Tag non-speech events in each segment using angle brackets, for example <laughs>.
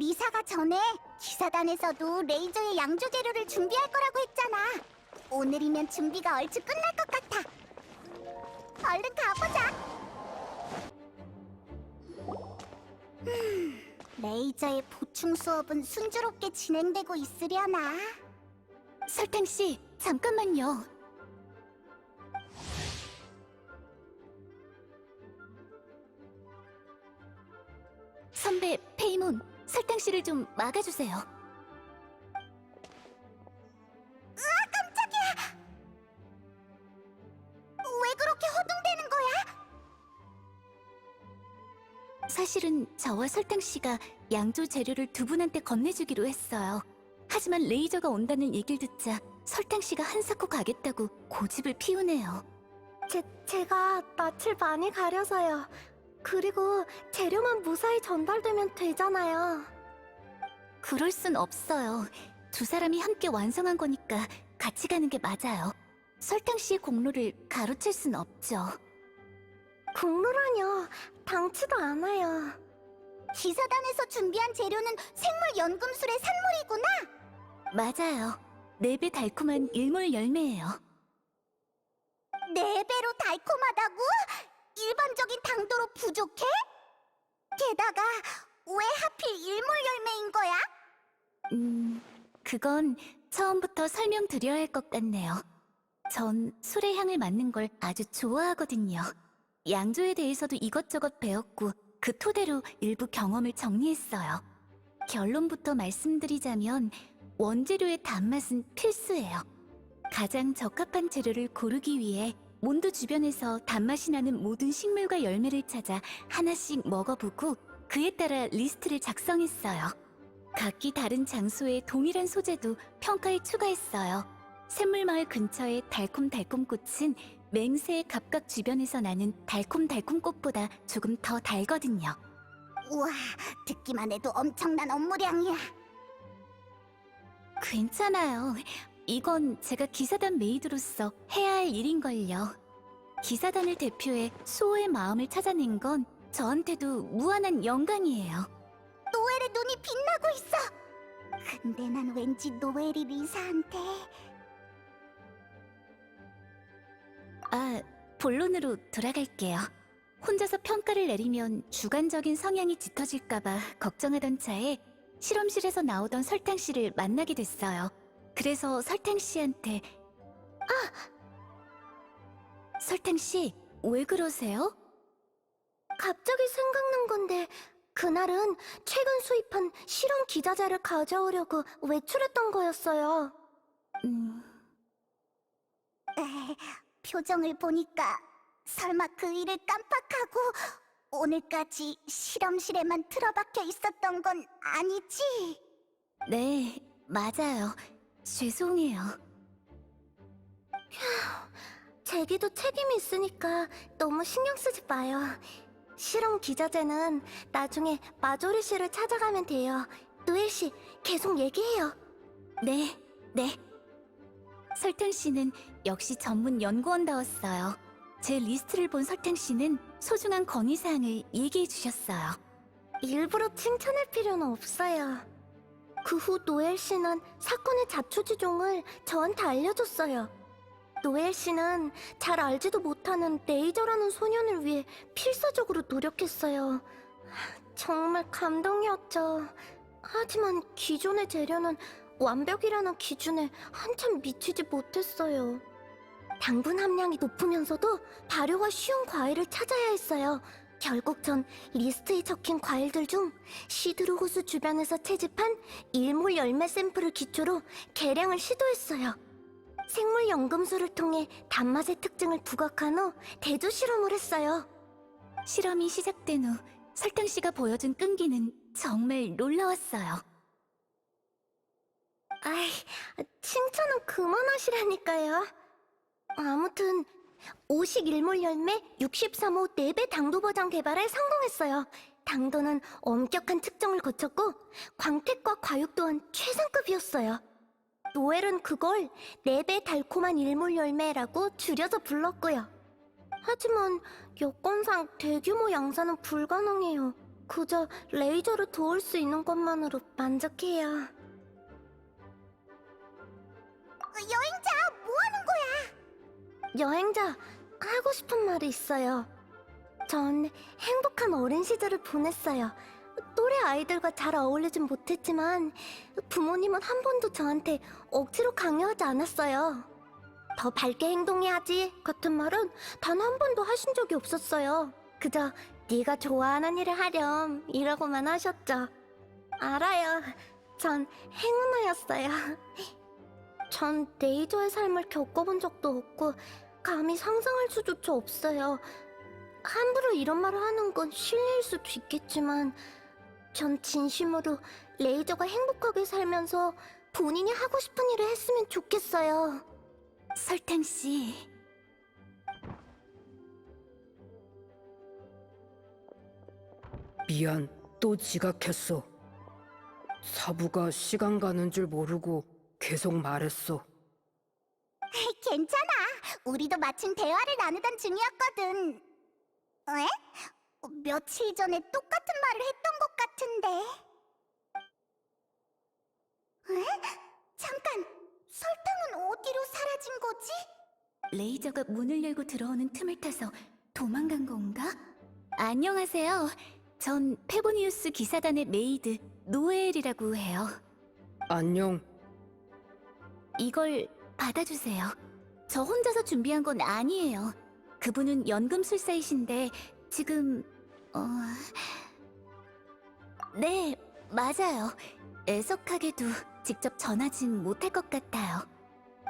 리사가 전에 기사단에서도 레이저의 양조 재료를 준비할 거라고 했잖아. 오늘이면 준비가 얼추 끝날 것 같아. 얼른 가보자. 음, 레이저의 보충 수업은 순조롭게 진행되고 있으려나? 설탕 씨, 잠깐만요. 선배, 페이몬, 설탕 씨를 좀 막아주세요. 왜 그렇게 허둥대는 거야? 사실은 저와 설탕 씨가 양조 재료를 두 분한테 건네주기로 했어요. 하지만 레이저가 온다는 얘기를 듣자 설탕 씨가 한사코 가겠다고 고집을 피우네요. 제, 제가 낯을 많이 가려서요. 그리고 재료만 무사히 전달되면 되잖아요. 그럴 순 없어요. 두 사람이 함께 완성한 거니까 같이 가는 게 맞아요. 설탕 씨의 공로를 가로챌 순 없죠. 국물라뇨. 당치도 않아요. 기사단에서 준비한 재료는 생물 연금술의 산물이구나. 맞아요. 네 배 달콤한 일몰 열매예요. 네 배로 달콤하다고? 일반적인 당도로 부족해? 게다가 왜 하필 일몰 열매인 거야? 음, 그건 처음부터 설명드려야 할 것 같네요. 전 술의 향을 맡는 걸 아주 좋아하거든요. 양조에 대해서도 이것저것 배웠고 그 토대로 일부 경험을 정리했어요. 결론부터 말씀드리자면 원재료의 단맛은 필수예요. 가장 적합한 재료를 고르기 위해 몬드 주변에서 단맛이 나는 모든 식물과 열매를 찾아 하나씩 먹어보고 그에 따라 리스트를 작성했어요. 각기 다른 장소에 동일한 소재도 평가에 추가했어요. 샘물마을 근처의 달콤달콤 꽃은 맹세의 갑각 주변에서 나는 달콤달콤 꽃보다 조금 더 달거든요. 우와, 듣기만 해도 엄청난 업무량이야. 괜찮아요. 이건 제가 기사단 메이드로서 해야 할 일인걸요. 기사단을 대표해 수호의 마음을 찾아낸 건 저한테도 무한한 영광이에요. 노엘의 눈이 빛나고 있어. 근데 난 왠지 노엘이 리사한테 아, 본론으로 돌아갈게요. 혼자서 평가를 내리면 주관적인 성향이 짙어질까봐 걱정하던 차에 실험실에서 나오던 설탕 씨를 만나게 됐어요. 그래서 설탕 씨한테 아! 설탕 씨, 왜 그러세요? 갑자기 생각난 건데 그날은 최근 수입한 실험 기자재를 가져오려고 외출했던 거였어요. 음, 에, 표정을 보니까 설마 그 일을 깜빡하고 오늘까지 실험실에만 틀어박혀 있었던 건 아니지? 네, 맞아요. 죄송해요. 제기도 책임이 있으니까 너무 신경 쓰지 마요. 실험 기자재는 나중에 마조리 씨를 찾아가면 돼요. 노엘 씨, 계속 얘기해요. 네, 네. 설탕 씨는 역시 전문 연구원다웠어요. 제 리스트를 본 설탕 씨는 소중한 건의사항을 얘기해 주셨어요. 일부러 칭찬할 필요는 없어요. 그 후 노엘 씨는 사건의 자초지종을 저한테 알려줬어요. 노엘 씨는 잘 알지도 못하는 레이저라는 소년을 위해 필사적으로 노력했어요. 정말 감동이었죠. 하지만 기존의 재료는 완벽이라는 기준에 한참 미치지 못했어요. 당분 함량이 높으면서도 발효가 쉬운 과일을 찾아야 했어요. 결국 전 리스트에 적힌 과일들 중 시드루 호수 주변에서 채집한 일몰 열매 샘플을 기초로 개량을 시도했어요. 생물 연금술을 통해 단맛의 특징을 부각한 후 대조 실험을 했어요. 실험이 시작된 후 설탕 씨가 보여준 끈기는 정말 놀라웠어요. 아이, 칭찬은 그만하시라니까요. 아무튼 오식 일몰 열매 63호 4배 당도 버전 개발에 성공했어요. 당도는 엄격한 측정을 거쳤고 광택과 과육 또한 최상급이었어요. 노엘은 그걸 4배 달콤한 일몰 열매라고 줄여서 불렀고요. 하지만 여건상 대규모 양산은 불가능해요. 그저 레이저를 도울 수 있는 것만으로 만족해요. 어, 여행자? 여행자, 하고 싶은 말이 있어요. 전 행복한 어린 시절을 보냈어요. 또래 아이들과 잘 어울리진 못했지만 부모님은 한 번도 저한테 억지로 강요하지 않았어요. 더 밝게 행동해야지 같은 말은 단 한 번도 하신 적이 없었어요. 그저 네가 좋아하는 일을 하렴 이라고만 하셨죠. 알아요. 전 행운아였어요. <laughs> 전 레이저의 삶을 겪어본 적도 없고 감히 상상할 수조차 없어요. 함부로 이런 말을 하는 건 실례일 수도 있겠지만 전 진심으로 레이저가 행복하게 살면서 본인이 하고 싶은 일을 했으면 좋겠어요. 설탕 씨, 미안, 또 지각했어. 사부가 시간 가는 줄 모르고 계속 말했어. 괜찮아. 우리도 마침 대화를 나누던 중이었거든. 에? 어, 며칠 전에 똑같은 말을 했던 것 같은데. 에? 잠깐, 설탕은 어디로 사라진 거지? 레이저가 문을 열고 들어오는 틈을 타서 도망간 건가? 안녕하세요. 전 페보니우스 기사단의 메이드 노엘이라고 해요. 안녕, 이걸 받아주세요. 저 혼자서 준비한 건 아니에요. 그분은 연금술사이신데 지금 어... 네, 맞아요. 애석하게도 직접 전하진 못할 것 같아요.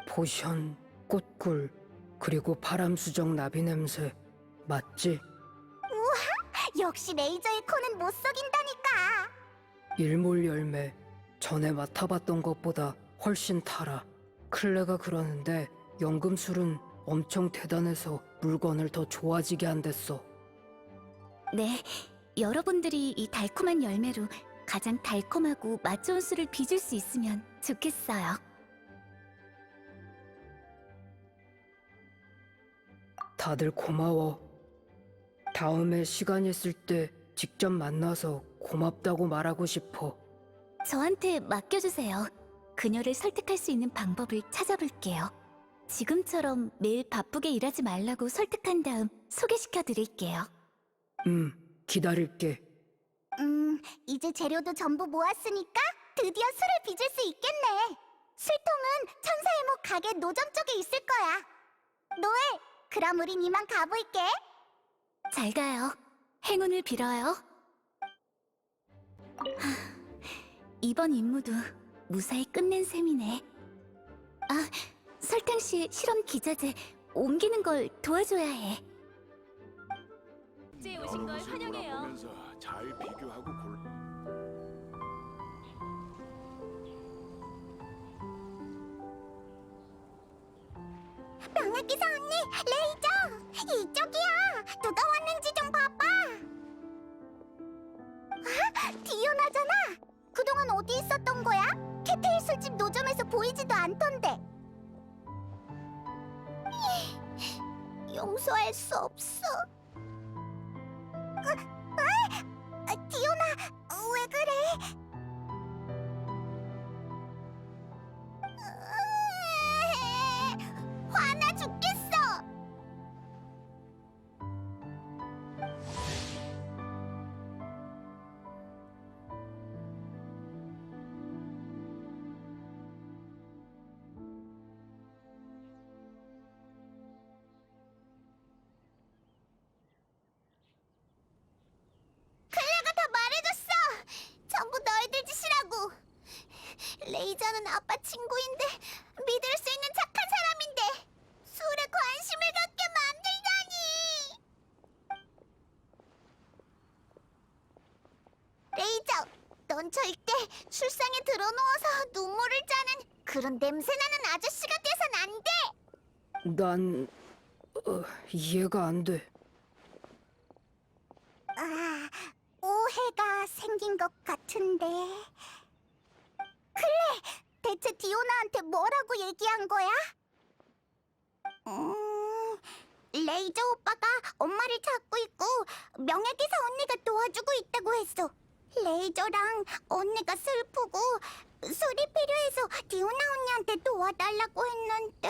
포션, 꽃꿀, 그리고 바람수정 나비 냄새. 맞지? 역시 레이저의 코는 못 속인다니까. 일몰 열매. 전에 맡아봤던 것보다 훨씬 달아. 클레가 그러는데 연금술은 엄청 대단해서 물건을 더 좋아지게 한댔어. 네, 여러분들이 이 달콤한 열매로 가장 달콤하고 맛 좋은 술을 빚을 수 있으면 좋겠어요. 다들 고마워. 다음에 시간 있을 때 직접 만나서 고맙다고 말하고 싶어. 저한테 맡겨주세요. 그녀를 설득할 수 있는 방법을 찾아볼게요. 지금처럼 매일 바쁘게 일하지 말라고 설득한 다음 소개시켜 드릴게요. 음, 기다릴게. 음, 이제 재료도 전부 모았으니까 드디어 술을 빚을 수 있겠네. 술통은 천사의 목 가게 노점 쪽에 있을 거야. 노엘, 그럼 우린 이만 가볼게. 잘 가요. 행운을 빌어요. 하, 이번 임무도 무사히 끝낸 셈이네. 아, 설탕 씨 실험 기자재 옮기는 걸 도와줘야 해. 축제에 오신 걸 환영해요. 보면서 잘 비교하고 골. 병아기사 언니, 레이저! 이쪽이야! 누가 왔는지 좀 봐봐! 아, 디오나잖아! 그동안 어디 있었던 거야? 캐테일 술집 노점에서 보이지도 않던데! 용서할 수 없어. 아, 아, 아, 디오나, 왜 그래? 레이저는 아빠 친구인데 믿을 수 있는 착한 사람인데 술에 관심을 갖게 만들다니. 레이저, 넌 절대 술상에 들어누워서 눈물을 짜는 그런 냄새나는 아저씨가 돼선 안 돼. 난 어, 이해가 안 돼. 아, 오해가 생긴 것 같은데. 그래, 대체 디오나한테 뭐라고 얘기한 거야? 음, 레이저 오빠가 엄마를 찾고 있고 명예기사 언니가 도와주고 있다고 했어. 레이저랑 언니가 슬프고 술이 필요해서 디오나 언니한테 도와달라고 했는데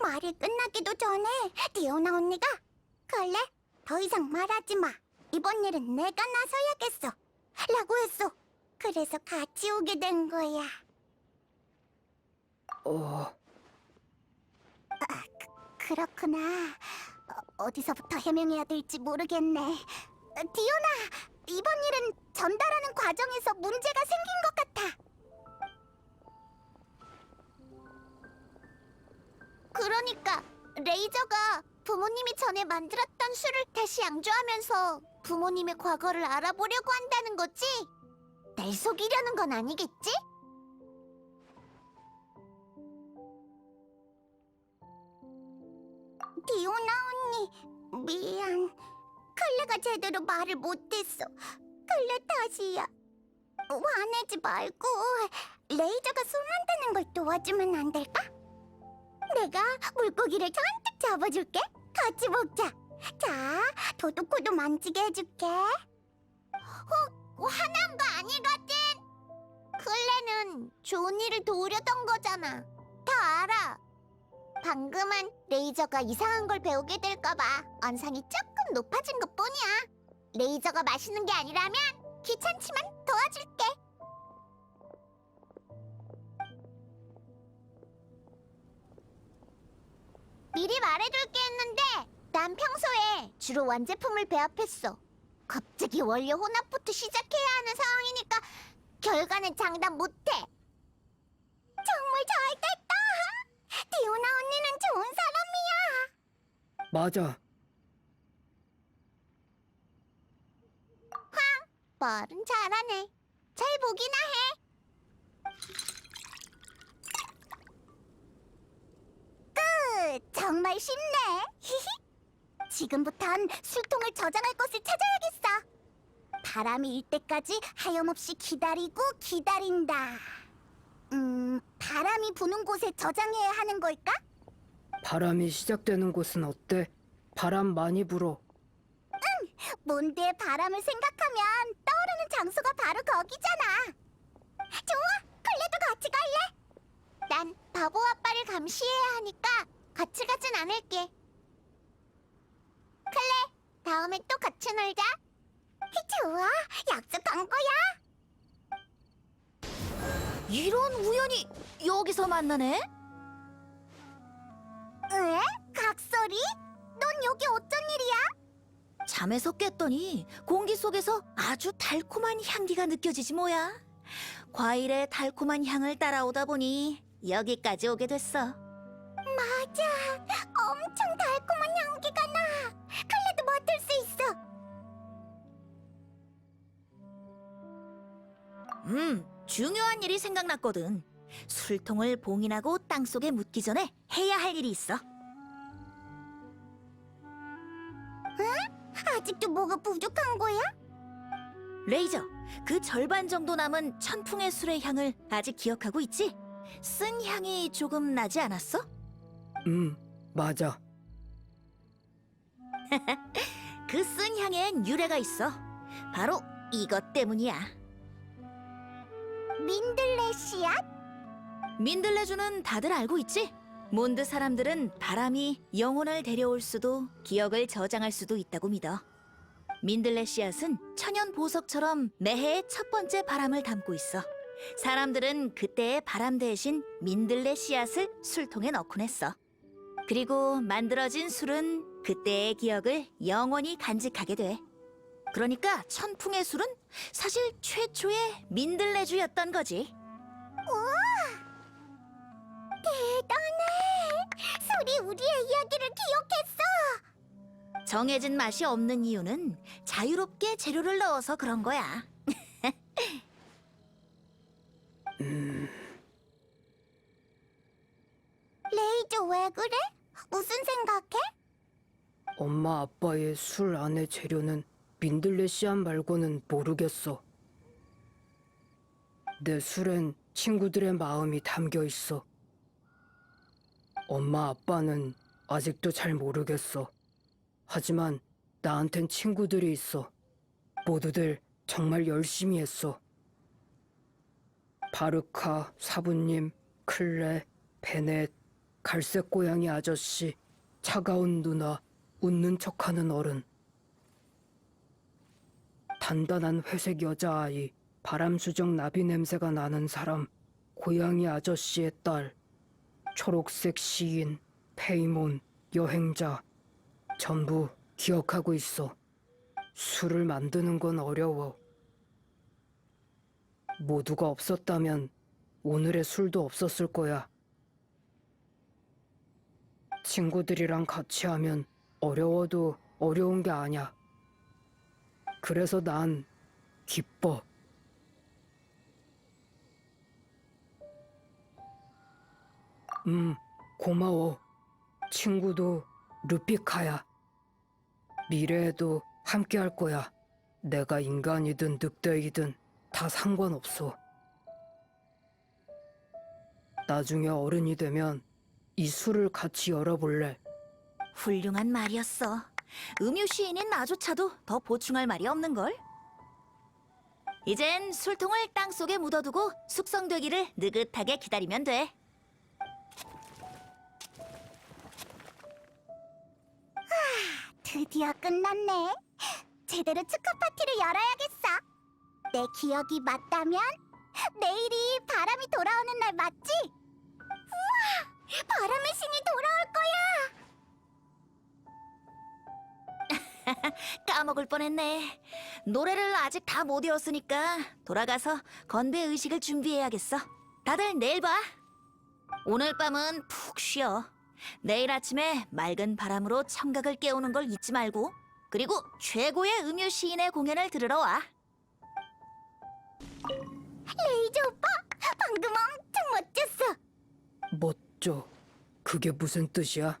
말이 끝나기도 전에 디오나 언니가 그래 더 이상 말하지 마. 이번 일은 내가 나서야겠어. 라고 했어. 그래서 같이 오게 된 거야. 어, 그렇구나. 어, 어디서부터 해명해야 될지 모르겠네. 어, 디오나, 이번 일은 전달하는 과정에서 문제가 생긴 것 같아. 그러니까 레이저가 부모님이 전에 만들었던 술을 다시 양조하면서 부모님의 과거를 알아보려고 한다는 거지? 날 속이려는 건 아니겠지? 디오나 언니, 미안. 클레가 제대로 말을 못했어. 클레 탓이야. 화내지 말고 레이저가 술 만드는 걸 도와주면 안 될까? 내가 물고기를 잔뜩 잡아줄게. 같이 먹자. 자, 도도코도 만지게 해줄게. 혹 화난 거 아니거든? 클레는 좋은 일을 도우려던 거잖아. 다 알아. 방금은 레이저가 이상한 걸 배우게 될까봐 언상이 조금 높아진 것 뿐이야. 레이저가 마시는 게 아니라면 귀찮지만 도와줄게. 미리 말해둘게 했는데 난 평소에 주로 완제품을 배합했어. 갑자기 원료 혼합부터 시작해야 하는 상황이니까 결과는 장담 못해. 정말 잘 됐다. 디오나 언니는 좋은 사람이야. 맞아. 말은 잘하네. 잘 보기나 해. 끝! 정말 쉽네. 지금부턴 술통을 저장할 곳을 찾아야겠어. 바람이 일 때까지 하염없이 기다리고 기다린다. 음, 바람이 부는 곳에 저장해야 하는 걸까? 바람이 시작되는 곳은 어때? 바람 많이 불어. 몬드의 바람을 생각하면 떠오르는 장소가 바로 거기잖아. 좋아, 클레도 같이 갈래? 난 바보 아빠를 감시해야 하니까 같이 가진 않을게. 클레, 다음에 또 같이 놀자. 좋아, 약속한 거야. 이런 우연이 여기서 만나네? 에? 각설이? 넌 여기 어쩐 일이야? 잠에서 깼더니 공기 속에서 아주 달콤한 향기가 느껴지지 뭐야. 과일의 달콤한 향을 따라오다 보니 여기까지 오게 됐어. 맞아, 엄청 달콤한 향기가 나. 음, 중요한 일이 생각났거든. 술통을 봉인하고 땅속에 묻기 전에 해야 할 일이 있어. 아직도 뭐가 부족한 거야? 레이저, 그 절반 정도 남은 천풍의 술의 향을 아직 기억하고 있지? 쓴 향이 조금 나지 않았어? 음, 맞아. <laughs> 그 쓴 향엔 유래가 있어. 바로 이것 때문이야. 민들레 씨앗? 민들레주는 다들 알고 있지? 몬드 사람들은 바람이 영혼을 데려올 수도 기억을 저장할 수도 있다고 믿어. 민들레 씨앗은 천연 보석처럼 매해의 첫 번째 바람을 담고 있어. 사람들은 그때의 바람 대신 민들레 씨앗을 술통에 넣곤 했어. 그리고 만들어진 술은 그때의 기억을 영원히 간직하게 돼. 그러니까 천풍의 술은 사실 최초의 민들레주였던 거지. 대단해! 술이 우리의 이야기를 기억했어! 정해진 맛이 없는 이유는 자유롭게 재료를 넣어서 그런 거야. <laughs> 레이저 왜 그래? 무슨 생각해? 엄마 아빠의 술 안의 재료는 민들레 씨앗 말고는 모르겠어. 내 술엔 친구들의 마음이 담겨 있어. 엄마 아빠는 아직도 잘 모르겠어. 하지만 나한텐 친구들이 있어. 모두들 정말 열심히 했어. 바르카, 사부님, 클레, 베넷, 갈색 고양이 아저씨, 차가운 누나, 웃는 척하는 어른. 단단한 회색 여자아이, 바람수정 나비 냄새가 나는 사람, 고양이 아저씨의 딸, 초록색 시인, 페이몬, 여행자, 전부 기억하고 있어. 술을 만드는 건 어려워. 모두가 없었다면 오늘의 술도 없었을 거야. 친구들이랑 같이 하면 어려워도 어려운 게 아냐. 그래서 난 기뻐. 음, 고마워. 친구도 루피카야. 미래에도 함께 할 거야. 내가 인간이든 늑대이든 다 상관없어. 나중에 어른이 되면 이 술을 같이 열어볼래. 훌륭한 말이었어. 음유 시인인 나조차도 더 보충할 말이 없는걸? 이젠 술통을 땅 속에 묻어두고 숙성되기를 느긋하게 기다리면 돼. 드디어 끝났네. 제대로 축하 파티를 열어야겠어. 내 기억이 맞다면 내일이 바람이 돌아오는 날 맞지? 우와! 바람의 신이 돌아올 거야. <laughs> 까먹을 뻔했네. 노래를 아직 다 못 외웠으니까 돌아가서 건배 의식을 준비해야겠어. 다들 내일 봐. 오늘 밤은 푹 쉬어. 내일 아침에 맑은 바람으로 청각을 깨우는 걸 잊지 말고. 그리고 최고의 음유 시인의 공연을 들으러 와. 레이저 오빠, 방금 엄청 멋졌어. 멋져. 그게 무슨 뜻이야?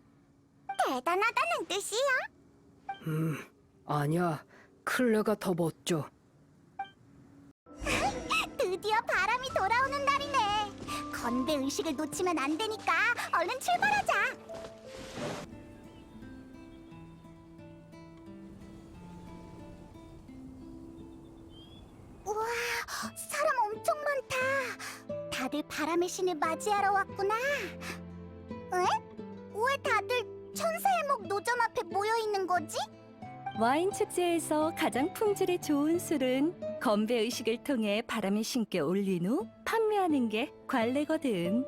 대단하다는 뜻이야. 음, 아니야. 클레가 더 멋져. 드디어 바람이 돌아오는 날이네. 건배 의식을 놓치면 안 되니까 얼른 출발하자. 우와, 사람 엄청 많다. 다들 바람의 신을 맞이하러 왔구나. 에? 왜 다들 천사의 목 노점 앞에 모여 있는 거지? 와인 축제에서 가장 품질이 좋은 술은 건배 의식을 통해 바람의 신께 올린 후 판매하는 게 관례거든.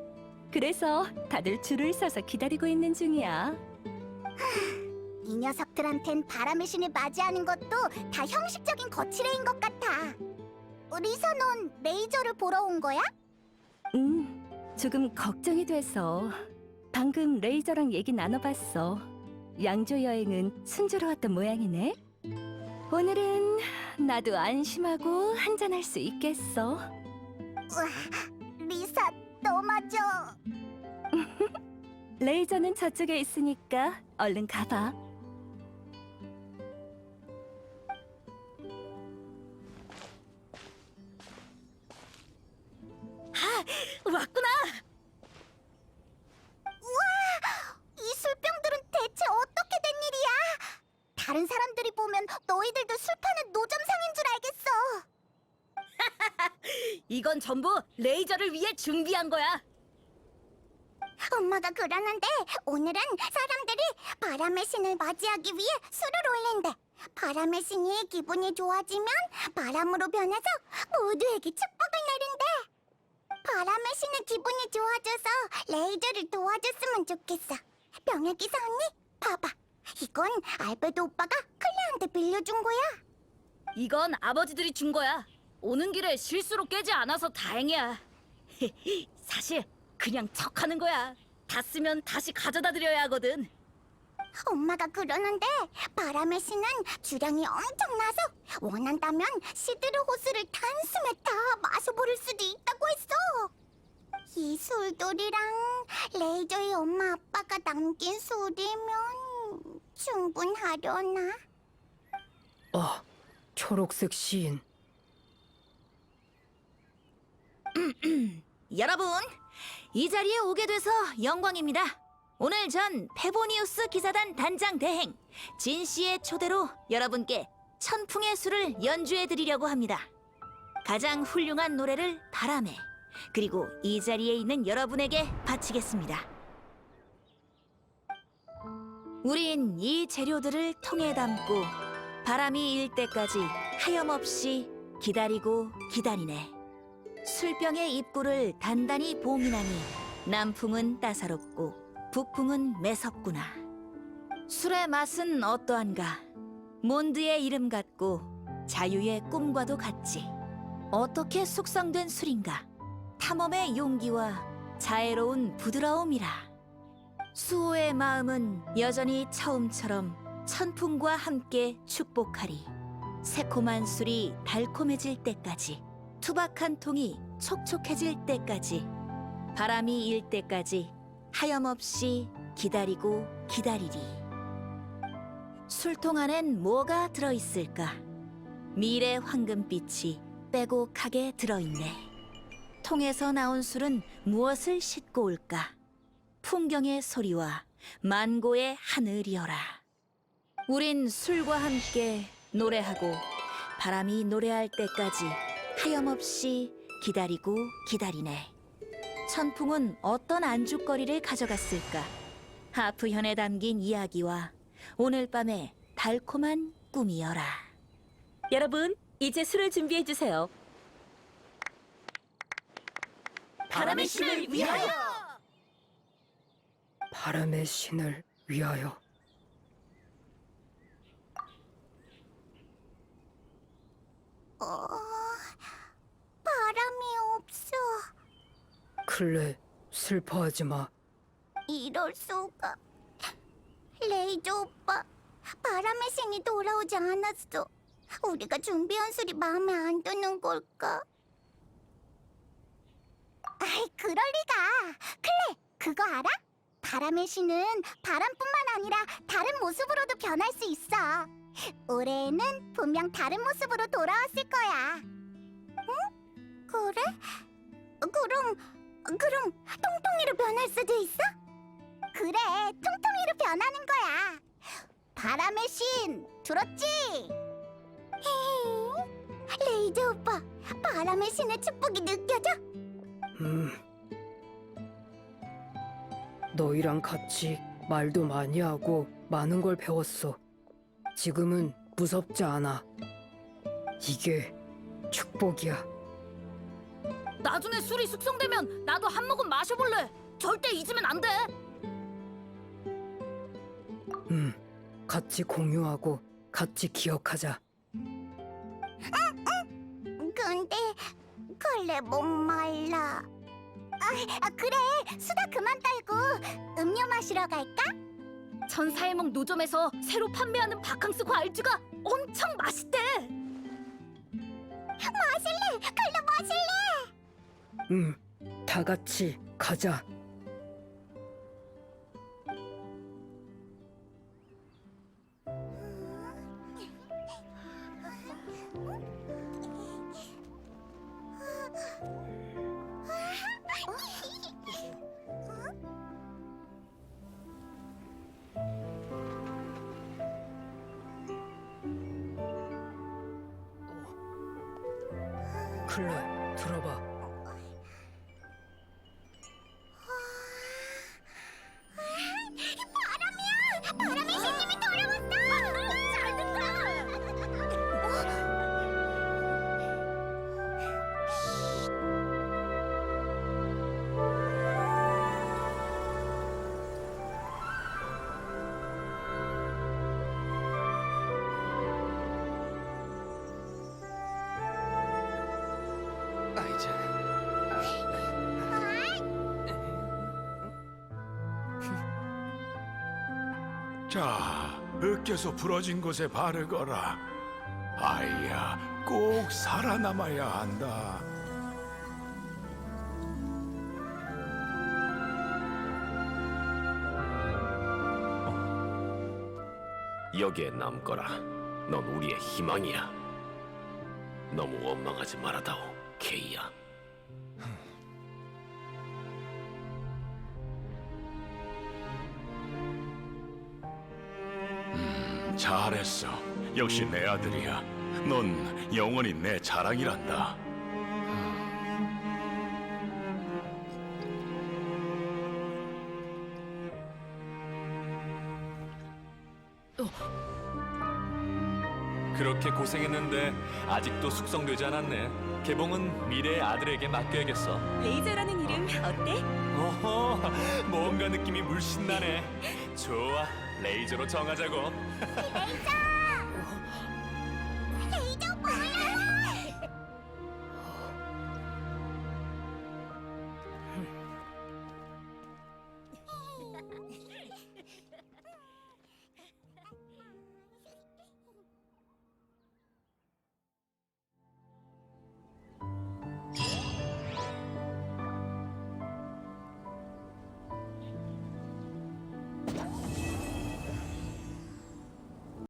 그래서 다들 줄을 서서 기다리고 있는 중이야. 이 녀석들한텐 바람의 신을 맞이하는 것도 다 형식적인 거칠애인 것 같아. 리사, 넌 레이저를 보러 온 거야? 음, 조금 걱정이 돼서 방금 레이저랑 얘기 나눠봤어. 양조 여행은 순조로웠던 모양이네. 오늘은 나도 안심하고 한잔할 수 있겠어. 우와, 리사, 너마저. <laughs> 레이저는 저쪽에 있으니까 얼른 가봐. 왔구나. 이건 전부 레이저를 위해 준비한 거야. 엄마가 그러는데 오늘은 사람들이 바람의 신을 맞이하기 위해 술을 올린대. 바람의 신이 기분이 좋아지면 바람으로 변해서 모두에게 축복을 내린대. 바람의 신의 기분이 좋아져서 레이저를 도와줬으면 좋겠어. 병혁기사 언니, 봐봐. 이건 알베도 오빠가 클레한테 빌려준 거야. 이건 아버지들이 준 거야. 오는 길에 실수로 깨지 않아서 다행이야. <laughs> 사실 그냥 척하는 거야. 다 쓰면 다시 가져다 드려야 하거든. 엄마가 그러는데 바람의 신은 주량이 엄청나서 원한다면 시드르 호수를 단숨에 다 마셔버릴 수도 있다고 했어. 이 술돌이랑 레이저의 엄마 아빠가 남긴 술이면 충분하려나? 아, 초록색 시인. <clears throat> 여러분, 이 자리에 오게 돼서 영광입니다. 오늘 전 페보니우스 기사단 단장 대행 진 씨의 초대로 여러분께 천풍의 술을 연주해 드리려고 합니다. 가장 훌륭한 노래를 바람에 그리고 이 자리에 있는 여러분에게 바치겠습니다. 우린 이 재료들을 통에 담고 바람이 일 때까지 하염없이 기다리고 기다리네. 술병의 입구를 단단히 봉인하니 남풍은 따사롭고 북풍은 매섭구나. 술의 맛은 어떠한가? 몬드의 이름 같고 자유의 꿈과도 같지. 어떻게 숙성된 술인가? 탐험의 용기와 자애로운 부드러움이라. 수호의 마음은 여전히 처음처럼 천풍과 함께 축복하리. 새콤한 술이 달콤해질 때까지, 투박 한 통이 촉촉해질 때까지, 바람이 일 때까지 하염없이 기다리고 기다리리. 술통 안엔 뭐가 들어있을까? 미래 황금빛이 빼곡하게 들어있네. 통에서 나온 술은 무엇을 싣고 올까? 풍경의 소리와 만고의 하늘이여라. 우린 술과 함께 노래하고 바람이 노래할 때까지 하염없이 기다리고 기다리네. 천풍은 어떤 안주거리를 가져갔을까? 하프현에 담긴 이야기와 오늘 밤의 달콤한 꿈이여라. 여러분, 이제 술을 준비해 주세요. 바람의 신을 위하여! 바람의 신을 위하여. 어, 바람이 없어. 클레, 슬퍼하지 마. 이럴 수가. 레이저 오빠, 바람의 신이 돌아오지 않았어. 우리가 준비한 술이 마음에 안 드는 걸까? 아이, 그럴 리가. 클레, 그거 알아? 바람의 신은 바람뿐만 아니라 다른 모습으로도 변할 수 있어. 올해에는 분명 다른 모습으로 돌아왔을 거야. 응? 그래? 그럼, 그럼 통통이로 변할 수도 있어? 그래, 통통이로 변하는 거야. 바람의 신, 들었지? 헤이, 레이저 오빠, 바람의 신의 축복이 느껴져? 음. 너희랑 같이 말도 많이 하고 많은 걸 배웠어. 지금은 무섭지 않아. 이게 축복이야. 나중에 술이 숙성되면 나도 한 모금 마셔볼래. 절대 잊으면 안 돼. 음. 같이 공유하고 같이 기억하자. 근데 걸레 목말라. 아, 아, 그래, 수다 그만 떨고 음료 마시러 갈까? 천사의목 노점에서 새로 판매하는 바캉스 과일주가 엄청 맛있대. 마실래? 걸레 마실래? 음. 다 같이 가자. 클레, 들어봐. 자, 으깨서 부러진 곳에 바르거라. 아이야, 꼭 살아남아야 한다. 여기에 남거라. 넌 우리의 희망이야. 너무 원망하지 말아다오, 케이야. 잘했어. 역시 내 아들이야. 넌 영원히 내 자랑이란다. 그렇게 고생했는데 아직도 숙성되지 않았네. 개봉은 미래의 아들에게 맡겨야겠어. 레이저라는 이름 어때? 어허, 뭔가 느낌이 물씬 나네. 좋아, 레이저로 정하자고. 레이저